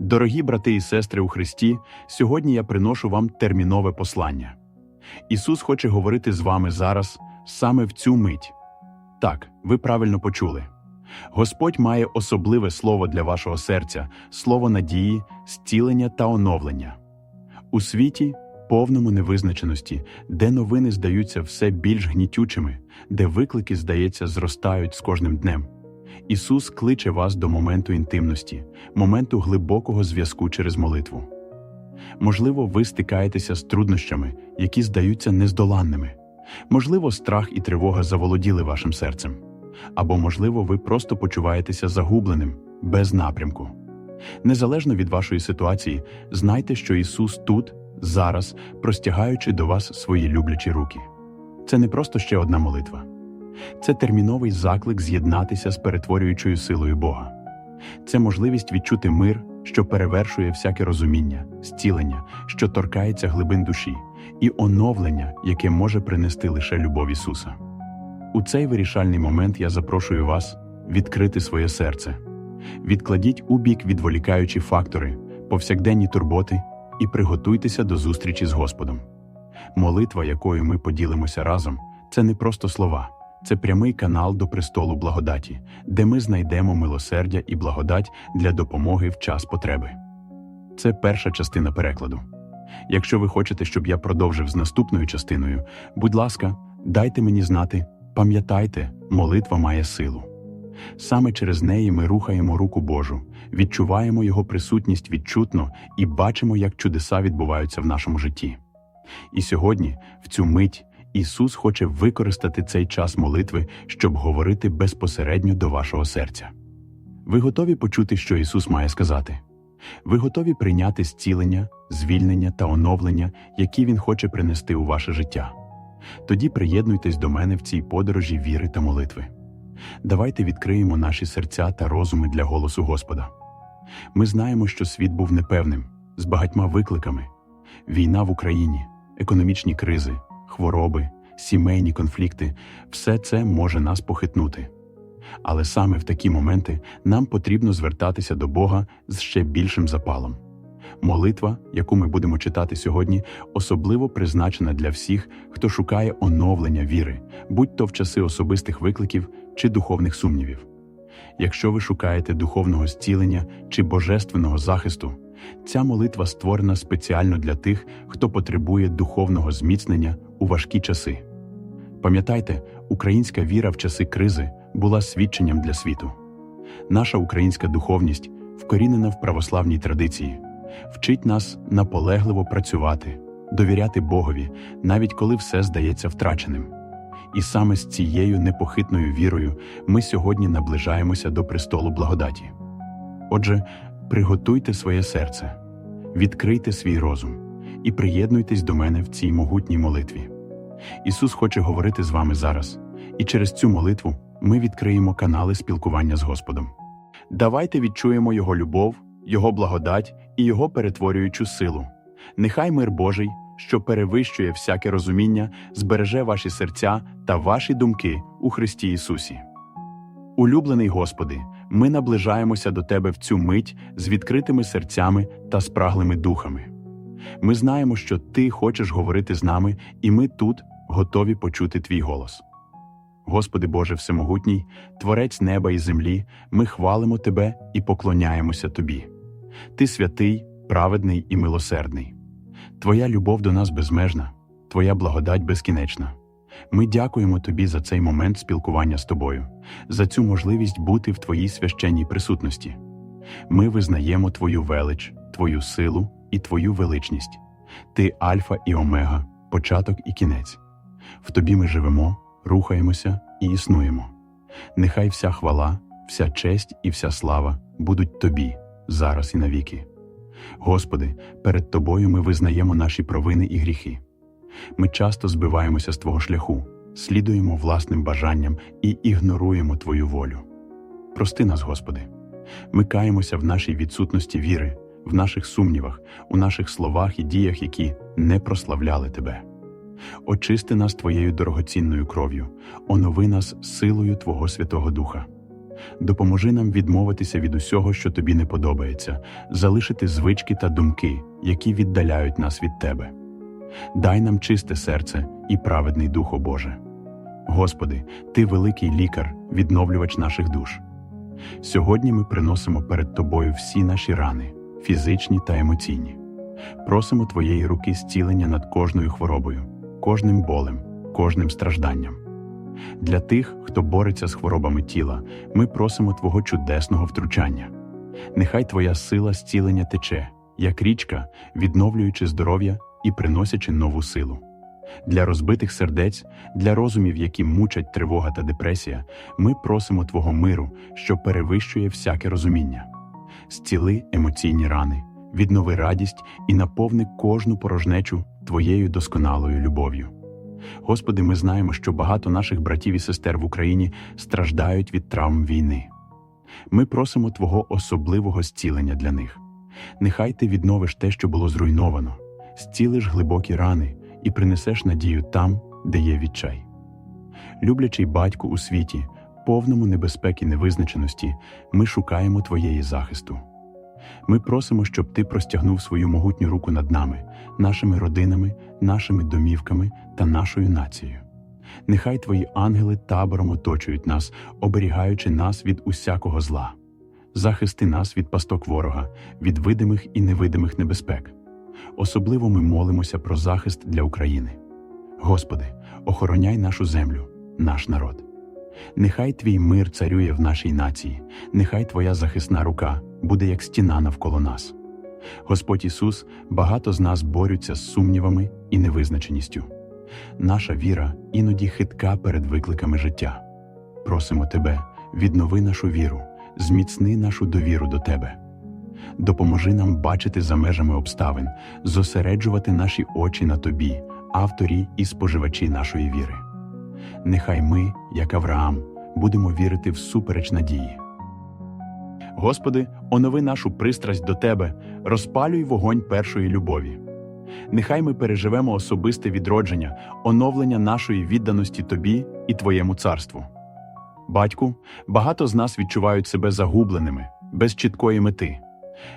Дорогі брати і сестри у Христі, сьогодні я приношу вам термінове послання. Ісус хоче говорити з вами зараз, саме в цю мить. Так, ви правильно почули. Господь має особливе слово для вашого серця, слово надії, зцілення та оновлення. У світі, повному невизначеності, де новини здаються все більш гнітючими, де виклики, здається, зростають з кожним днем. Ісус кличе вас до моменту інтимності, моменту глибокого зв'язку через молитву. Можливо, ви стикаєтеся з труднощами, які здаються нездоланними. Можливо, страх і тривога заволоділи вашим серцем. Або, можливо, ви просто почуваєтеся загубленим, без напрямку. Незалежно від вашої ситуації, знайте, що Ісус тут, зараз, простягаючи до вас свої люблячі руки. Це не просто ще одна молитва. Це терміновий заклик з'єднатися з перетворюючою силою Бога. Це можливість відчути мир, що перевершує всяке розуміння, зцілення, що торкається глибин душі, і оновлення, яке може принести лише любов Ісуса. У цей вирішальний момент я запрошую вас відкрити своє серце. Відкладіть у бік відволікаючі фактори, повсякденні турботи і приготуйтеся до зустрічі з Господом. Молитва, якою ми поділимося разом, це не просто слова, це прямий канал до престолу благодаті, де ми знайдемо милосердя і благодать для допомоги в час потреби. Це перша частина перекладу. Якщо ви хочете, щоб я продовжив з наступною частиною, будь ласка, дайте мені знати, пам'ятайте, молитва має силу. Саме через неї ми рухаємо руку Божу, відчуваємо Його присутність відчутно і бачимо, як чудеса відбуваються в нашому житті. І сьогодні, в цю мить, Ісус хоче використати цей час молитви, щоб говорити безпосередньо до вашого серця. Ви готові почути, що Ісус має сказати? Ви готові прийняти зцілення, звільнення та оновлення, які Він хоче принести у ваше життя? Тоді приєднуйтесь до мене в цій подорожі віри та молитви. Давайте відкриємо наші серця та розуми для голосу Господа. Ми знаємо, що світ був непевним, з багатьма викликами: війна в Україні, економічні кризи, хвороби, сімейні конфлікти все це може нас похитнути. Але саме в такі моменти нам потрібно звертатися до Бога з ще більшим запалом. Молитва, яку ми будемо читати сьогодні, особливо призначена для всіх, хто шукає оновлення віри, будь то в часи особистих викликів чи духовних сумнівів. Якщо ви шукаєте духовного зцілення чи божественного захисту, ця молитва створена спеціально для тих, хто потребує духовного зміцнення у важкі часи. Пам'ятайте, українська віра в часи кризи була свідченням для світу. Наша українська духовність вкорінена в православній традиції, вчить нас наполегливо працювати, довіряти Богові, навіть коли все здається втраченим. І саме з цією непохитною вірою ми сьогодні наближаємося до престолу благодаті. Отже, приготуйте своє серце, відкрийте свій розум і приєднуйтесь до мене в цій могутній молитві. Ісус хоче говорити з вами зараз, і через цю молитву ми відкриємо канали спілкування з Господом. Давайте відчуємо Його любов, Його благодать і Його перетворюючу силу. Нехай мир Божий, що перевищує всяке розуміння, збереже ваші серця та ваші думки у Христі Ісусі. Улюблений Господи, ми наближаємося до Тебе в цю мить з відкритими серцями та спраглими духами. Ми знаємо, що Ти хочеш говорити з нами, і ми тут готові почути Твій голос. Господи Боже Всемогутній, Творець неба і землі, ми хвалимо Тебе і поклоняємося Тобі. Ти святий, праведний і милосердний. Твоя любов до нас безмежна, Твоя благодать безкінечна. Ми дякуємо Тобі за цей момент спілкування з Тобою, за цю можливість бути в Твоїй священній присутності. Ми визнаємо Твою велич, Твою силу і Твою величність. Ти Альфа і Омега, початок і кінець. В Тобі ми живемо, рухаємося і існуємо. Нехай вся хвала, вся честь і вся слава будуть Тобі, зараз і навіки. Господи, перед Тобою ми визнаємо наші провини і гріхи. Ми часто збиваємося з Твого шляху, слідуємо власним бажанням і ігноруємо Твою волю. Прости нас, Господи. Ми каємося в нашій відсутності віри, в наших сумнівах, у наших словах і діях, які не прославляли Тебе. Очисти нас Твоєю дорогоцінною кров'ю, онови нас силою Твого Святого Духа. Допоможи нам відмовитися від усього, що тобі не подобається, залишити звички та думки, які віддаляють нас від тебе. Дай нам чисте серце і праведний дух, о Боже. Господи, Ти великий лікар, відновлювач наших душ. Сьогодні ми приносимо перед Тобою всі наші рани, фізичні та емоційні. Просимо Твоєї руки зцілення над кожною хворобою, кожним болем, кожним стражданням. Для тих, хто бореться з хворобами тіла, ми просимо Твого чудесного втручання. Нехай Твоя сила зцілення тече, як річка, відновлюючи здоров'я і приносячи нову силу. Для розбитих сердець, для розумів, які мучать тривога та депресія, ми просимо Твого миру, що перевищує всяке розуміння. Зціли емоційні рани, віднови радість і наповни кожну порожнечу Твоєю досконалою любов'ю. Господи, ми знаємо, що багато наших братів і сестер в Україні страждають від травм війни. Ми просимо Твого особливого зцілення для них. Нехай ти відновиш те, що було зруйновано, зцілиш глибокі рани і принесеш надію там, де є відчай. Люблячий батьку у світі, повному небезпеки невизначеності, ми шукаємо Твоєї захисту. Ми просимо, щоб Ти простягнув свою могутню руку над нами, нашими родинами, нашими домівками та нашою нацією. Нехай Твої ангели табором оточують нас, оберігаючи нас від усякого зла. Захисти нас від пасток ворога, від видимих і невидимих небезпек. Особливо ми молимося про захист для України. Господи, охороняй нашу землю, наш народ. Нехай Твій мир царює в нашій нації, нехай Твоя захисна рука буде як стіна навколо нас. Господь Ісус, багато з нас борються з сумнівами і невизначеністю. Наша віра іноді хитка перед викликами життя. Просимо Тебе, віднови нашу віру, зміцни нашу довіру до Тебе. Допоможи нам бачити за межами обставин, зосереджувати наші очі на Тобі, авторі і споживачі нашої віри. Нехай ми, як Авраам, будемо вірити всупереч надії. Господи, онови нашу пристрасть до Тебе, розпалюй вогонь першої любові. Нехай ми переживемо особисте відродження, оновлення нашої відданості Тобі і Твоєму царству. Батьку, багато з нас відчувають себе загубленими, без чіткої мети.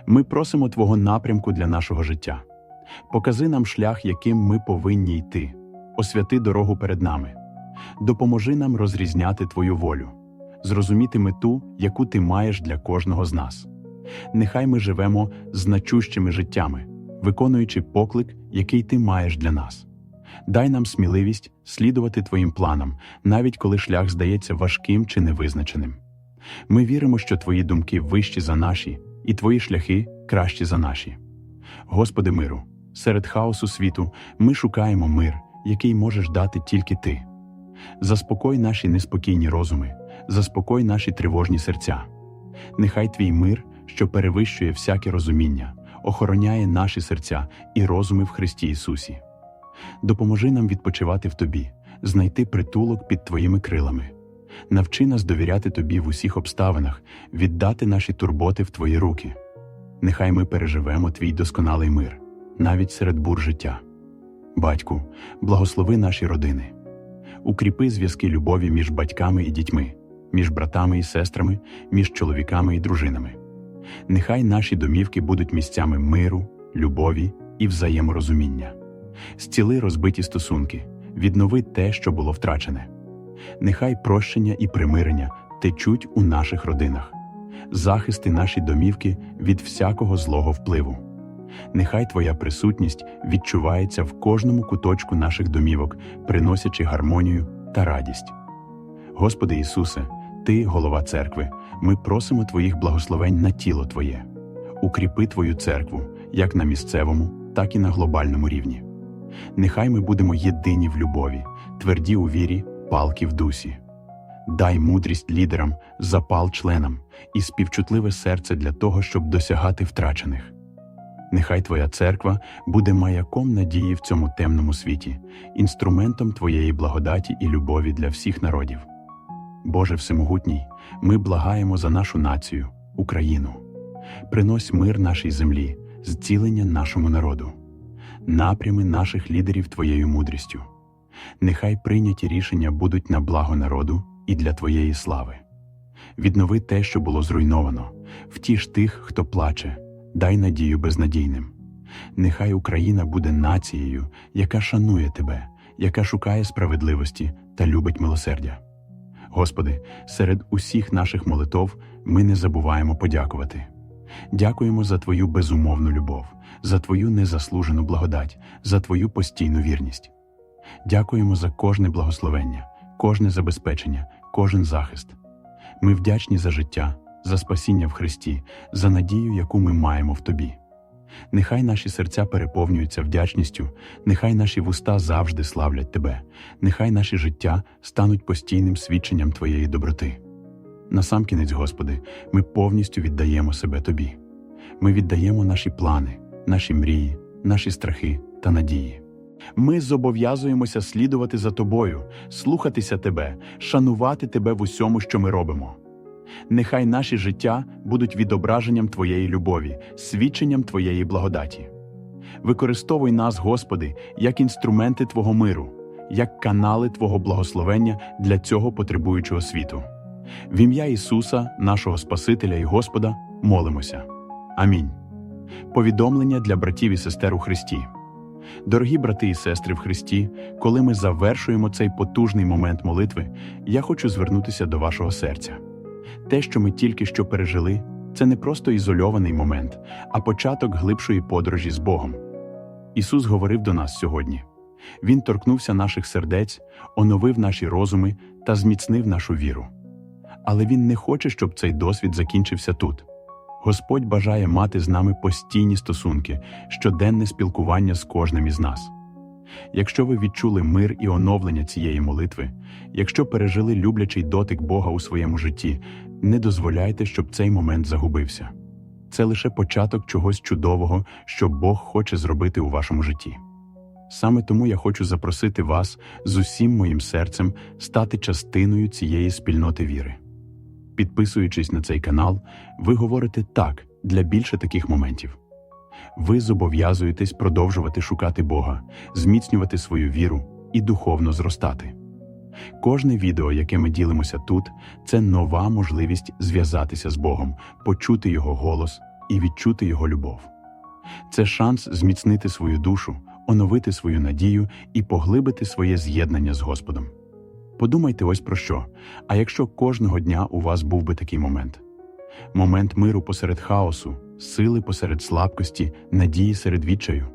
Ми просимо Твого напрямку для нашого життя. Покази нам шлях, яким ми повинні йти, освяти дорогу перед нами. Допоможи нам розрізняти Твою волю, зрозуміти мету, яку ти маєш для кожного з нас. Нехай ми живемо значущими життями, виконуючи поклик, який ти маєш для нас. Дай нам сміливість слідувати Твоїм планам, навіть коли шлях здається важким чи невизначеним. Ми віримо, що Твої думки вищі за наші, і Твої шляхи кращі за наші. Господи миру, серед хаосу світу ми шукаємо мир, який можеш дати тільки Ти. Заспокой наші неспокійні розуми, заспокой наші тривожні серця. Нехай Твій мир, що перевищує всяке розуміння, охороняє наші серця і розуми в Христі Ісусі. Допоможи нам відпочивати в Тобі, знайти притулок під Твоїми крилами. Навчи нас довіряти Тобі в усіх обставинах, віддати наші турботи в Твої руки. Нехай ми переживемо Твій досконалий мир, навіть серед бур життя. Батьку, благослови наші родини, укріпи зв'язки любові між батьками і дітьми, між братами і сестрами, між чоловіками і дружинами. Нехай наші домівки будуть місцями миру, любові і взаєморозуміння. Зціли розбиті стосунки, віднови те, що було втрачене. Нехай прощення і примирення течуть у наших родинах, захисти наші домівки від всякого злого впливу. Нехай Твоя присутність відчувається в кожному куточку наших домівок, приносячи гармонію та радість. Господи Ісусе, Ти, голова церкви, ми просимо Твоїх благословень на тіло Твоє. Укріпи Твою церкву як на місцевому, так і на глобальному рівні. Нехай ми будемо єдині в любові, тверді у вірі, палки в дусі. Дай мудрість лідерам, запал членам і співчутливе серце для того, щоб досягати втрачених. Нехай Твоя церква буде маяком надії в цьому темному світі, інструментом Твоєї благодаті і любові для всіх народів. Боже Всемогутній, ми благаємо за нашу націю, Україну. Принось мир нашій землі, зцілення нашому народу, напрями наших лідерів Твоєю мудрістю. Нехай прийняті рішення будуть на благо народу і для Твоєї слави. Віднови те, що було зруйновано, втіш тих, хто плаче, дай надію безнадійним. Нехай Україна буде нацією, яка шанує тебе, яка шукає справедливості та любить милосердя. Господи, серед усіх наших молитов ми не забуваємо подякувати. Дякуємо за Твою безумовну любов, за Твою незаслужену благодать, за Твою постійну вірність. Дякуємо за кожне благословення, кожне забезпечення, кожен захист. Ми вдячні за життя, за спасіння в Христі, за надію, яку ми маємо в Тобі. Нехай наші серця переповнюються вдячністю, нехай наші вуста завжди славлять Тебе, нехай наші життя стануть постійним свідченням Твоєї доброти. Насамкінець, Господи, ми повністю віддаємо себе Тобі. Ми віддаємо наші плани, наші мрії, наші страхи та надії. Ми зобов'язуємося слідувати за Тобою, слухатися Тебе, шанувати Тебе в усьому, що ми робимо. Нехай наші життя будуть відображенням Твоєї любові, свідченням Твоєї благодаті. Використовуй нас, Господи, як інструменти Твого миру, як канали Твого благословення для цього потребуючого світу. В ім'я Ісуса, нашого Спасителя і Господа, молимося. Амінь. Повідомлення для братів і сестер у Христі. Дорогі брати і сестри в Христі, коли ми завершуємо цей потужний момент молитви, я хочу звернутися до вашого серця. Те, що ми тільки що пережили, це не просто ізольований момент, а початок глибшої подорожі з Богом. Ісус говорив до нас сьогодні. Він торкнувся наших сердець, оновив наші розуми та зміцнив нашу віру. Але Він не хоче, щоб цей досвід закінчився тут. Господь бажає мати з нами постійні стосунки, щоденне спілкування з кожним із нас. Якщо ви відчули мир і оновлення цієї молитви, якщо пережили люблячий дотик Бога у своєму житті, не дозволяйте, щоб цей момент загубився. Це лише початок чогось чудового, що Бог хоче зробити у вашому житті. Саме тому я хочу запросити вас з усім моїм серцем стати частиною цієї спільноти віри. Підписуючись на цей канал, ви говорите так для більше таких моментів. Ви зобов'язуєтесь продовжувати шукати Бога, зміцнювати свою віру і духовно зростати. Кожне відео, яке ми ділимося тут, це нова можливість зв'язатися з Богом, почути Його голос і відчути Його любов. Це шанс зміцнити свою душу, оновити свою надію і поглибити своє з'єднання з Господом. Подумайте ось про що. А якщо кожного дня у вас був би такий момент: момент миру посеред хаосу, сили посеред слабкості, надії серед відчаю.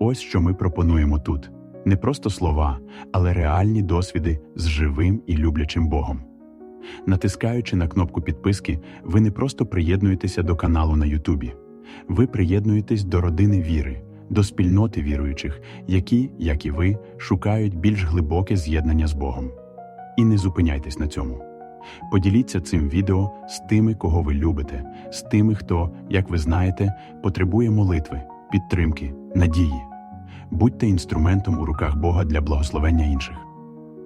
Ось що ми пропонуємо тут не просто слова, але реальні досвіди з живим і люблячим Богом. Натискаючи на кнопку підписки, ви не просто приєднуєтеся до каналу на Ютубі, ви приєднуєтесь до родини віри, до спільноти віруючих, які, як і ви, шукають більш глибоке з'єднання з Богом. І не зупиняйтесь на цьому. Поділіться цим відео з тими, кого ви любите, з тими, хто, як ви знаєте, потребує молитви, підтримки, надії. Будьте інструментом у руках Бога для благословення інших.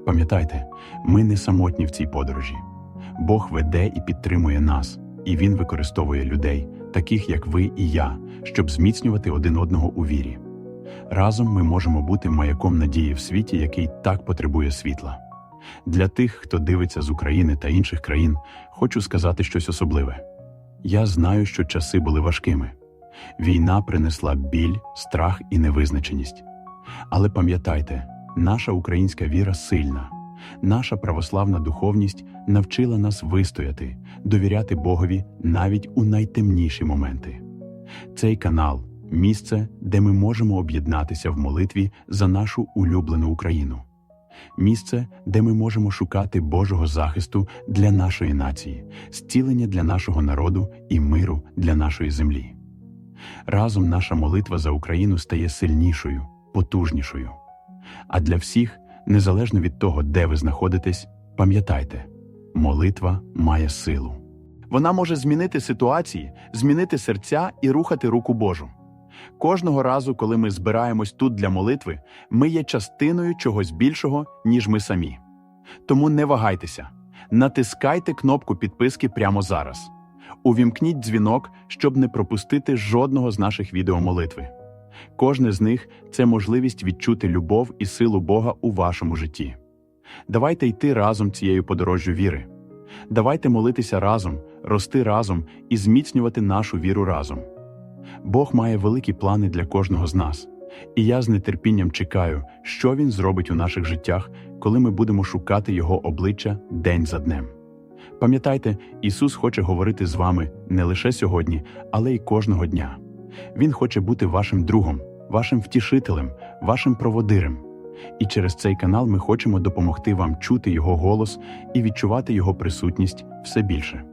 Пам'ятайте, ми не самотні в цій подорожі. Бог веде і підтримує нас, і Він використовує людей, таких як ви і я, щоб зміцнювати один одного у вірі. Разом ми можемо бути маяком надії в світі, який так потребує світла. Для тих, хто дивиться з України та інших країн, хочу сказати щось особливе. Я знаю, що часи були важкими. Війна принесла біль, страх і невизначеність. Але пам'ятайте, наша українська віра сильна, наша православна духовність навчила нас вистояти, довіряти Богові навіть у найтемніші моменти. Цей канал місце, де ми можемо об'єднатися в молитві за нашу улюблену Україну місце, де ми можемо шукати Божого захисту для нашої нації, зцілення для нашого народу і миру для нашої землі. Разом наша молитва за Україну стає сильнішою, потужнішою. А для всіх, незалежно від того, де ви знаходитесь, пам'ятайте, молитва має силу. Вона може змінити ситуації, змінити серця і рухати руку Божу. Кожного разу, коли ми збираємось тут для молитви, ми є частиною чогось більшого, ніж ми самі. Тому не вагайтеся, натискайте кнопку підписки прямо зараз. Увімкніть дзвінок, щоб не пропустити жодного з наших відеомолитви. Кожне з них це можливість відчути любов і силу Бога у вашому житті. Давайте йти разом цією подорожжю віри. Давайте молитися разом, рости разом і зміцнювати нашу віру разом. Бог має великі плани для кожного з нас, і я з нетерпінням чекаю, що Він зробить у наших життях, коли ми будемо шукати Його обличчя день за днем. Пам'ятайте, Ісус хоче говорити з вами не лише сьогодні, але й кожного дня. Він хоче бути вашим другом, вашим втішителем, вашим проводирем. І через цей канал ми хочемо допомогти вам чути Його голос і відчувати Його присутність все більше.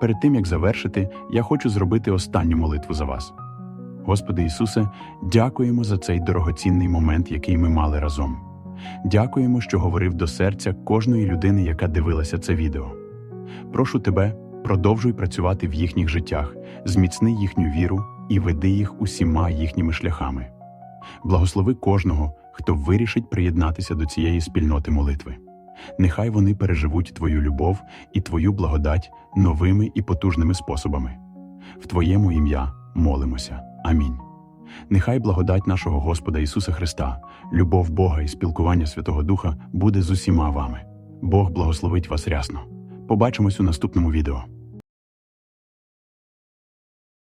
Перед тим як завершити, я хочу зробити останню молитву за вас. Господи Ісусе, дякуємо за цей дорогоцінний момент, який ми мали разом. Дякуємо, що говорив до серця кожної людини, яка дивилася це відео. Прошу тебе, продовжуй працювати в їхніх життях, зміцни їхню віру і веди їх усіма їхніми шляхами. Благослови кожного, хто вирішить приєднатися до цієї спільноти молитви. Нехай вони переживуть Твою любов і Твою благодать новими і потужними способами. В Твоєму ім'я молимося. Амінь. Нехай благодать нашого Господа Ісуса Христа, любов Бога і спілкування Святого Духа буде з усіма вами. Бог благословить вас рясно. Побачимось у наступному відео.